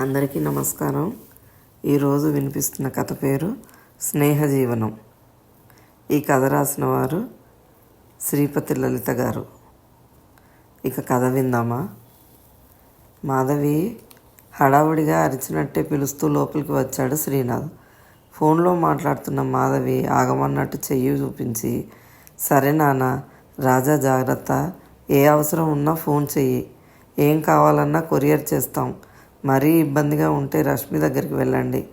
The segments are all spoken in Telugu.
అందరికీ నమస్కారం. ఈరోజు వినిపిస్తున్న కథ పేరు స్నేహజీవనం. ఈ కథ రాసిన వారు శ్రీపతి లలిత గారు. ఇక కథ విందామా? మాధవి హడావుడిగా అరిచినట్టే పిలుస్తూ లోపలికి వచ్చాడు శ్రీనాథ్. ఫోన్లో మాట్లాడుతున్న మాధవి ఆగమన్నట్టు చెయ్యి చూపించి సరే నాన్న రాజా జాగ్రత్త. ఏ అవసరం ఉన్నా ఫోన్ చెయ్యి. ఏం కావాలన్నా కొరియర్ చేస్తాం. మరీ ఇబ్బందిగా ఉంటే రష్మి దగ్గరికి వెళ్ళండి.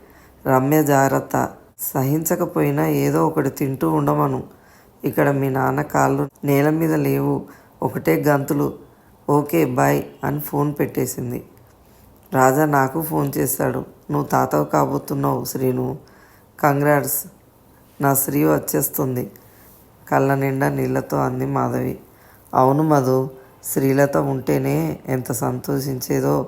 రమ్య జాగ్రత్త. సహించకపోయినా ఏదో ఒకటి తింటూ ఉండమను. ఇక్కడ మీ నాన్న కాళ్ళు నేల మీద లేవు. ఒకటే గంతులు. ఓకే బాయ్ అని ఫోన్ పెట్టేసింది. రాజా నాకు ఫోన్ చేశాడు నువ్వు తాతవు కాబోతున్నావు శ్రీను. కంగ్రాట్స్. నా శ్రీ వచ్చేస్తుంది. కళ్ళ నిండా నీళ్ళతో అంది మాధవి. అవును మధు శ్రీలత ఉంటేనే ఎంత సంతోషించేదో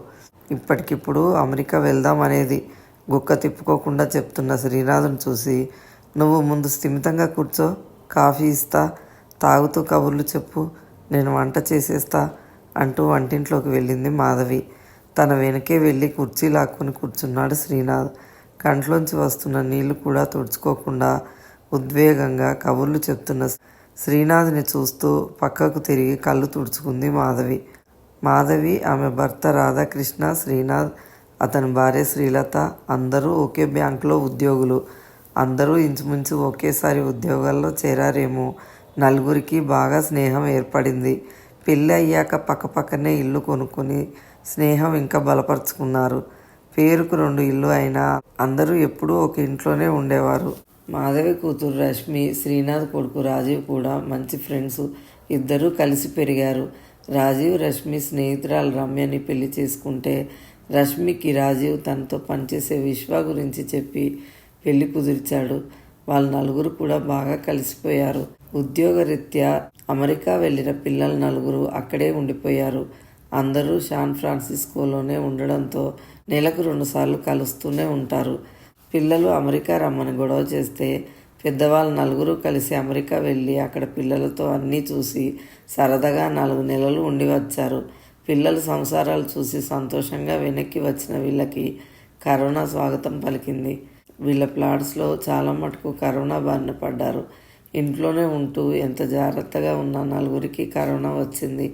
ఇప్పటికిప్పుడు అమెరికా వెళ్దాం అనేది గుక్క తిప్పుకోకుండా చెప్తున్న శ్రీనాథుని చూసి నువ్వు ముందు స్థిమితంగా కూర్చో కాఫీ ఇస్తా తాగుతూ కబుర్లు చెప్పు నేను వంట చేసేస్తా అంటూ వంటింట్లోకి వెళ్ళింది మాధవి. తన వెనకే వెళ్ళి కుర్చీ లాక్కొని కూర్చున్నాడు శ్రీనాథ్. కంట్లోంచి వస్తున్న నీళ్ళు కూడా తుడుచుకోకుండా ఉద్వేగంగా కబుర్లు చెప్తున్న శ్రీనాథ్ని చూస్తూ పక్కకు తిరిగి కళ్ళు తుడుచుకుంది మాధవి. మాధవి ఆమె భర్త రాధాకృష్ణ శ్రీనాథ్ అతని భార్య శ్రీలత అందరూ ఒకే బ్యాంకులో ఉద్యోగులు. అందరూ ఇంచుమించు ఒకేసారి ఉద్యోగాల్లో చేరారేమో. నలుగురికి బాగా స్నేహం ఏర్పడింది. పెళ్ళి అయ్యాక పక్కపక్కనే ఇల్లు కొనుక్కొని స్నేహం ఇంకా బలపరుచుకున్నారు. పేరుకు రెండు ఇల్లు అయినా అందరూ ఎప్పుడూ ఒక ఇంట్లోనే ఉండేవారు. మాధవి కూతురు రష్మి శ్రీనాథ్ కొడుకు రాజీవ్ కూడా మంచి ఫ్రెండ్స్. ఇద్దరూ కలిసి పెరిగారు. రాజీవ్ రష్మి స్నేహితురాలు రమ్యని పెళ్ళి చేసుకుంటే రష్మికి రాజీవ్ తనతో పనిచేసే విశ్వ గురించి చెప్పి పెళ్ళి కుదిర్చాడు. వాళ్ళ నలుగురు కూడా బాగా కలిసిపోయారు. ఉద్యోగరీత్యా అమెరికా వెళ్ళిన పిల్లల నలుగురు అక్కడే ఉండిపోయారు. అందరూ శాన్ ఫ్రాన్సిస్కోలోనే ఉండడంతో నెలకు రెండుసార్లు కలుస్తూనే ఉంటారు. పిల్లలు అమెరికా రమ్మని గొడవ చేస్తే పెద్దవాళ్ళు నలుగురు కలిసి అమెరికా వెళ్ళి అక్కడ పిల్లలతో అన్నీ చూసి సరదాగా నాలుగు నెలలు ఉండి వచ్చారు. పిల్లలు సంసారాలు చూసి సంతోషంగా వెనక్కి వచ్చిన వీళ్ళకి కరోనా స్వాగతం పలికింది. వీళ్ళ ప్లాట్స్లో చాలా మటుకు కరోనా బారిన పడ్డారు. ఇంట్లోనే ఉంటూ ఎంత జాగ్రత్తగా ఉన్న నలుగురికి కరోనా వచ్చింది.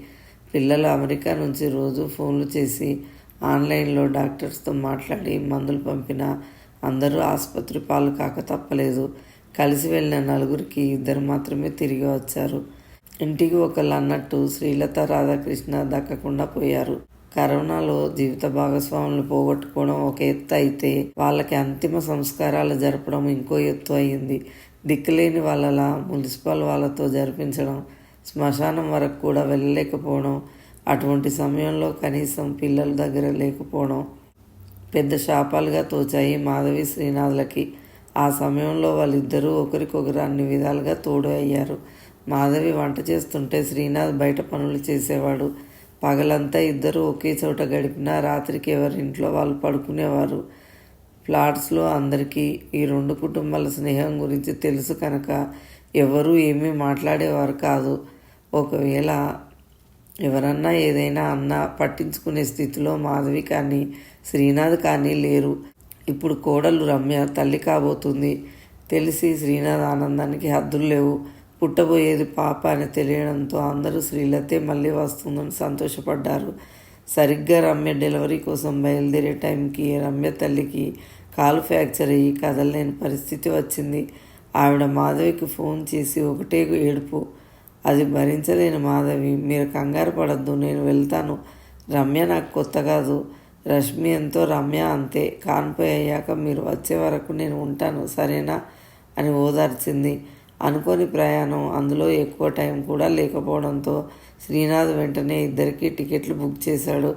పిల్లలు అమెరికా నుంచి రోజు ఫోన్లు చేసి ఆన్లైన్లో డాక్టర్స్తో మాట్లాడి మందులు పంపిన అందరూ ఆసుపత్రి పాలు కాక తప్పలేదు. కలిసి వెళ్ళిన నలుగురికి ఇద్దరు మాత్రమే తిరిగి వచ్చారు. ఇంటికి ఒకళ్ళు అన్నట్టు శ్రీలత రాధాకృష్ణ దక్కకుండా పోయారు. కరోనాలో జీవిత భాగస్వాములు పోగొట్టుకోవడం ఒక ఎత్తు అయితే వాళ్ళకి అంతిమ సంస్కారాలు జరపడం ఇంకో ఎత్తు అయింది. దిక్కులేని వాళ్ళలా మున్సిపల్ వాళ్ళతో జరిపించడం శ్మశానం వరకు కూడా వెళ్ళలేకపోవడం అటువంటి సమయంలో కనీసం పిల్లల దగ్గర లేకపోవడం పెద్ద శాపాలుగా తోచాయి మాధవి శ్రీనాథులకి. ఆ సమయంలో వాళ్ళిద్దరూ ఒకరికొకరు అన్ని విధాలుగా తోడు అయ్యారు. మాధవి వంట చేస్తుంటే శ్రీనాథ్ బయట పనులు చేసేవాడు. పగలంతా ఇద్దరు ఒకే చోట గడిపినా రాత్రికి ఎవరింట్లో వాళ్ళు పడుకునేవారు. ఫ్లాట్స్లో అందరికీ ఈ రెండు కుటుంబాల స్నేహం గురించి తెలుసు కనుక ఎవరూ ఏమీ మాట్లాడేవారు కాదు. ఒకవేళ ఎవరన్నా ఏదైనా అన్నా పట్టించుకునే స్థితిలో మాధవి కానీ శ్రీనాథ్ కానీ లేరు. ఇప్పుడు కోడలు రమ్య తల్లి కాబోతుంది. తెలిసి శ్రీనాథ్ ఆనందానికి హద్దులు లేవు. పుట్టబోయేది పాప అని తెలియడంతో అందరూ శ్రీలతే మళ్ళీ వస్తుందని సంతోషపడ్డారు. సరిగ్గా రమ్య డెలివరీ కోసం బయలుదేరే టైంకి రమ్య తల్లికి కాలు ఫ్రాక్చర్ అయ్యి కదలలేని పరిస్థితి వచ్చింది. ఆవిడ మాధవికి ఫోన్ చేసి ఒకటే ఏడుపు. అది భరించలేని మాధవి మీరు కంగారు పడద్దు నేను వెళ్తాను. రమ్య నాకు కొత్త కాదు. రష్మి ఎంతో రమ్య అంతే. కాన్పోయి అయ్యాక మీరు వచ్చే వరకు నేను ఉంటాను సరేనా? అని ఓదార్చింది. అనుకోని ప్రయాణం. అందులో ఎక్కువ టైం కూడా లేకపోవడంతో శ్రీనాథ్ వెంటనే ఇద్దరికీ టికెట్లు బుక్ చేశాడు.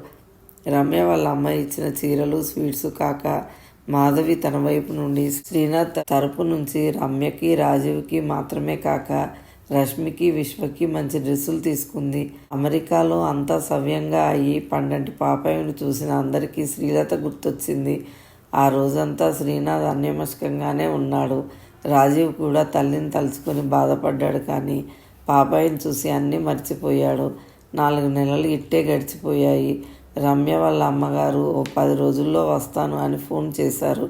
రమ్య వాళ్ళ అమ్మాయి ఇచ్చిన చీరలు స్వీట్స్ కాక మాధవి తన వైపు నుండి శ్రీనాథ్ తరపు నుంచి రమ్యకి రాజీవ్కి మాత్రమే కాక రష్మికి విశ్వకి మంచి డ్రెస్సులు తీసుకుంది. అమెరికాలో అంతా సవ్యంగా అయ్యి పండంటి పాపాయిని చూసిన అందరికీ శ్రీలత గుర్తొచ్చింది. ఆ రోజంతా శ్రీనాథ్ అన్యమస్కంగానే ఉన్నాడు. రాజీవ్ కూడా తల్లిని తలుచుకొని బాధపడ్డాడు కానీ పాపాయిని చూసి అన్నీ మర్చిపోయాడు. నాలుగు నెలలు ఇట్టే గడిచిపోయాయి. రమ్య వాళ్ళ అమ్మగారు ఓ పది రోజుల్లో వస్తాను అని ఫోన్ చేశారు.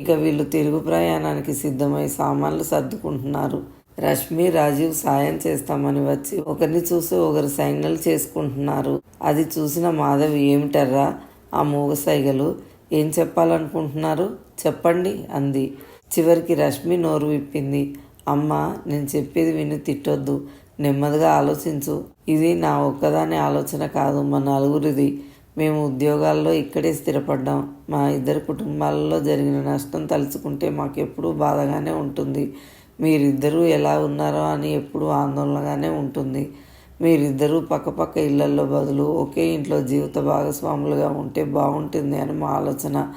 ఇక వీళ్ళు తిరుగు ప్రయాణానికి సిద్ధమై సామాన్లు సర్దుకుంటున్నారు. రష్మి రాజీవ్ సాయం చేస్తామని వచ్చి ఒకరిని చూసి ఒకరు సైగలు చేసుకుంటున్నారు. అది చూసిన మాధవి ఏమిటర్రా ఆ మూగ సైగలు? ఏం చెప్పాలనుకుంటున్నారు? చెప్పండి అంది. చివరికి రష్మి నోరు విప్పింది. అమ్మ నేను చెప్పేది విని తిట్టొద్దు. నెమ్మదిగా ఆలోచించు. ఇది నా ఒక్కదాని ఆలోచన కాదు మా నలుగురిది. మేము ఉద్యోగాల్లో ఇక్కడే స్థిరపడ్డాం. మా ఇద్దరు కుటుంబాలలో జరిగిన నష్టం తలుచుకుంటే మాకు ఎప్పుడూ బాధగానే ఉంటుంది. మీరిద్దరూ ఎలా ఉన్నారో అని ఎప్పుడూ ఆందోళనగానే ఉంటుంది. మీరిద్దరూ పక్కపక్క ఇళ్ళల్లో బదులు ఒకే ఇంట్లో జీవిత భాగస్వాములుగా ఉంటే బాగుంటుంది అని మా ఆలోచన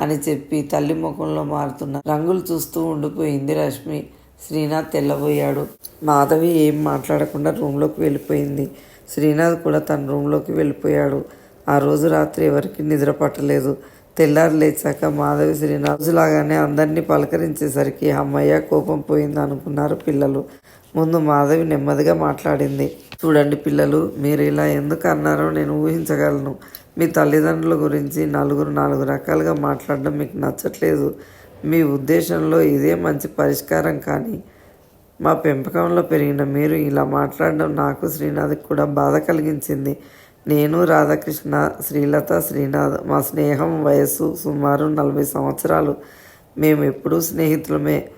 అని చెప్పి తల్లి ముఖంలో మారుతున్న రంగులు చూస్తూ ఉండిపోయింది రష్మి. శ్రీనాథ్ తెల్లబోయాడు. మాధవి ఏం మాట్లాడకుండా రూమ్లోకి వెళ్ళిపోయింది. శ్రీనాథ్ కూడా తన రూమ్లోకి వెళ్ళిపోయాడు. ఆ రోజు రాత్రి ఎవరికి నిద్ర పట్టలేదు. తెల్లారి లేచాక మాధవి శ్రీనాథ్ లాగానే అందరినీ పలకరించేసరికి అమ్మయ్య కోపం పోయింది అనుకున్నారు పిల్లలు. ముందు మాధవి నెమ్మదిగా మాట్లాడింది. చూడండి పిల్లలు మీరు ఇలా ఎందుకు అన్నారో నేను ఊహించగలను. మీ తల్లిదండ్రుల గురించి నలుగురు నాలుగు రకాలుగా మాట్లాడడం మీకు నచ్చట్లేదు. మీ ఉద్దేశంలో ఇదే మంచి పరిష్కారం కానీ మా పెంపకంలో పెరిగిన మీరు ఇలా మాట్లాడడం నాకు శ్రీనాథ్కి కూడా బాధ కలిగించింది. నేను రాధాకృష్ణ శ్రీలత శ్రీనాథ్ మా స్నేహం వయస్సు సుమారు నలభై సంవత్సరాలు. మేము ఎప్పుడూ స్నేహితులమే.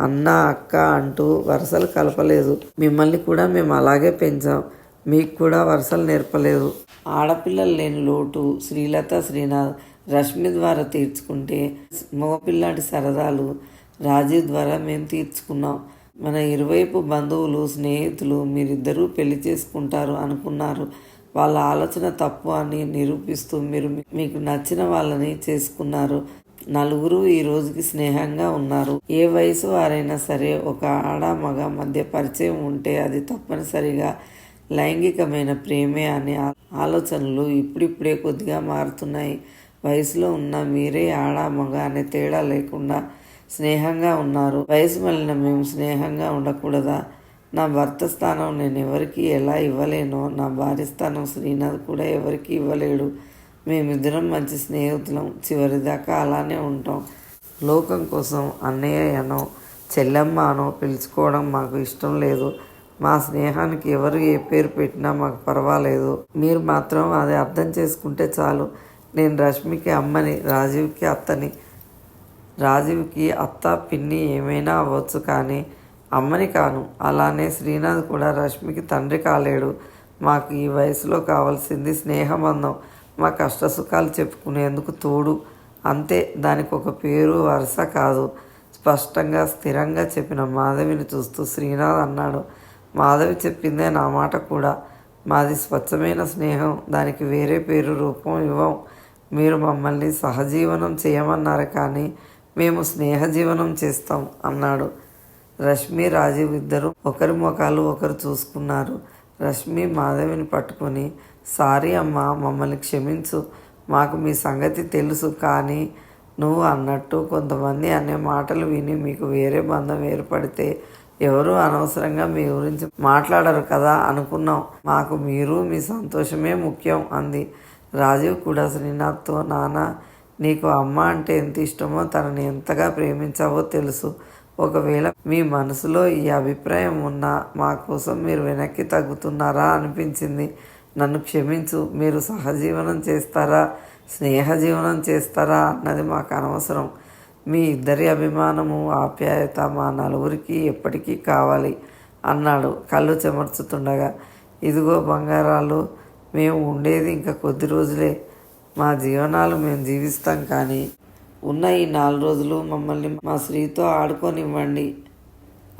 అన్న అక్క అంటూ వరుసలు కలపలేదు. మిమ్మల్ని కూడా మేము అలాగే పెంచాం. మీకు కూడా వరుసలు నేర్పలేదు. ఆడపిల్లలు లేని లోటు శ్రీలత శ్రీనాథ్ రష్మి ద్వారా తీర్చుకుంటే మగపిల్లాటి సరదాలు రాజీవ్ ద్వారా మేము తీర్చుకున్నాం. మన ఇరువైపు బంధువులు స్నేహితులు మీరిద్దరూ పెళ్ళి చేసుకుంటారు అనుకున్నారు. వాళ్ళ ఆలోచన తప్పు అని నిరూపిస్తూ మీరు మీకు నచ్చిన వాళ్ళని చేసుకున్నారు. నలుగురు ఈ రోజుకి స్నేహంగా ఉన్నారు. ఏ వయసు వారైనా సరే ఒక ఆడ మగ మధ్య పరిచయం ఉంటే అది తప్పనిసరిగా లైంగికమైన ప్రేమే అనే ఆలోచనలు ఇప్పుడిప్పుడే కొద్దిగా మారుతున్నాయి. వయసులో ఉన్న మీరే ఆడ మగ అనే తేడా లేకుండా స్నేహంగా ఉన్నారు. వయసు మళ్ళిన మేము స్నేహంగా ఉండకూడదా? నా భర్త స్థానం నేను ఎవరికి ఎలా ఇవ్వలేనో నా భార్య స్థానం శ్రీనాథ్ కూడా ఎవరికి ఇవ్వలేడు. మేమిద్దరం మంచి స్నేహితులం. చివరిదాకా అలానే ఉంటాం. లోకం కోసం అన్నయ్య అనో చెల్లెమ్మ అనో పిలుచుకోవడం మాకు ఇష్టం లేదు. మా స్నేహానికి ఎవరు ఏ పేరు పెట్టినా మాకు పర్వాలేదు. మీరు మాత్రం అది అర్థం చేసుకుంటే చాలు. నేను రష్మికి అమ్మని రాజీవ్కి అత్తని. రాజీవ్కి అత్త పిన్ని ఏమైనా అవ్వచ్చు కానీ అమ్మని కాను. అలానే శ్రీనాథ్ కూడా రష్మికి తండ్రి కాలేడు. మాకు ఈ వయసులో కావాల్సింది స్నేహబంధం. మా కష్ట సుఖాలు చెప్పుకునేందుకు తోడు. అంతే దానికి ఒక పేరు వరుస కాదు. స్పష్టంగా స్థిరంగా చెప్పిన మాధవిని చూస్తూ శ్రీనాథ్ అన్నాడు మాధవి చెప్పిందే నా మాట కూడా. మాది స్వచ్ఛమైన స్నేహం. దానికి వేరే పేరు రూపం ఇవ్వం. మీరు మమ్మల్ని సహజీవనం చేయమన్నారు కానీ మేము స్నేహజీవనం చేస్తాం అన్నాడు. రష్మి రాజీవ్ ఇద్దరు ఒకరి ముఖాలు ఒకరు చూసుకున్నారు. రష్మి మాధవిని పట్టుకొని సారీ అమ్మ మమ్మల్ని క్షమించు. మాకు మీ సంగతి తెలుసు కానీ నువ్వు అన్నట్టు కొంతమంది అనే మాటలు విని మీకు వేరే బంధం ఏర్పడితే ఎవరు అనవసరంగా మీ గురించి మాట్లాడరు కదా అనుకున్నాం. మాకు మీరు మీ సంతోషమే ముఖ్యం అంది. రాజీవ్ కూడా శ్రీనాథ్తో నాన్న నీకు అమ్మ అంటే ఎంత ఇష్టమో తనని ఎంతగా ప్రేమించావో తెలుసు. ఒకవేళ మీ మనసులో ఈ అభిప్రాయం ఉన్నా మా కోసం మీరు వెనక్కి తగ్గుతున్నారా అనిపించింది. నన్ను క్షమించు మీరు సహజీవనం చేస్తారా స్నేహజీవనం చేస్తారా అన్నది మాకు అనవసరం. మీ ఇద్దరి అభిమానము ఆప్యాయత మా నలుగురికి ఎప్పటికీ కావాలి అన్నాడు కళ్ళు చెమర్చుతుండగా. ఇదిగో బంగారాలు మేము ఉండేది ఇంకా కొద్ది రోజులే. మా జీవనాలు మేము జీవిస్తాం కానీ ఉన్న ఈ నాలుగు రోజులు మమ్మల్ని మా స్త్రీతో ఆడుకోనివ్వండి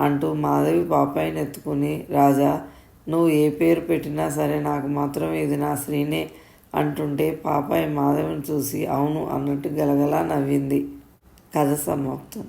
అంటూ మాధవి పాపాయిని ఎత్తుకుని రాజా నువ్వు ఏ పేరు పెట్టినా సరే నాకు మాత్రం ఇది నా స్త్రీనే అంటుంటే పాపాయి మాధవిని చూసి అవును అన్నట్టు గలగలా నవ్వింది. కథ సమాప్తం.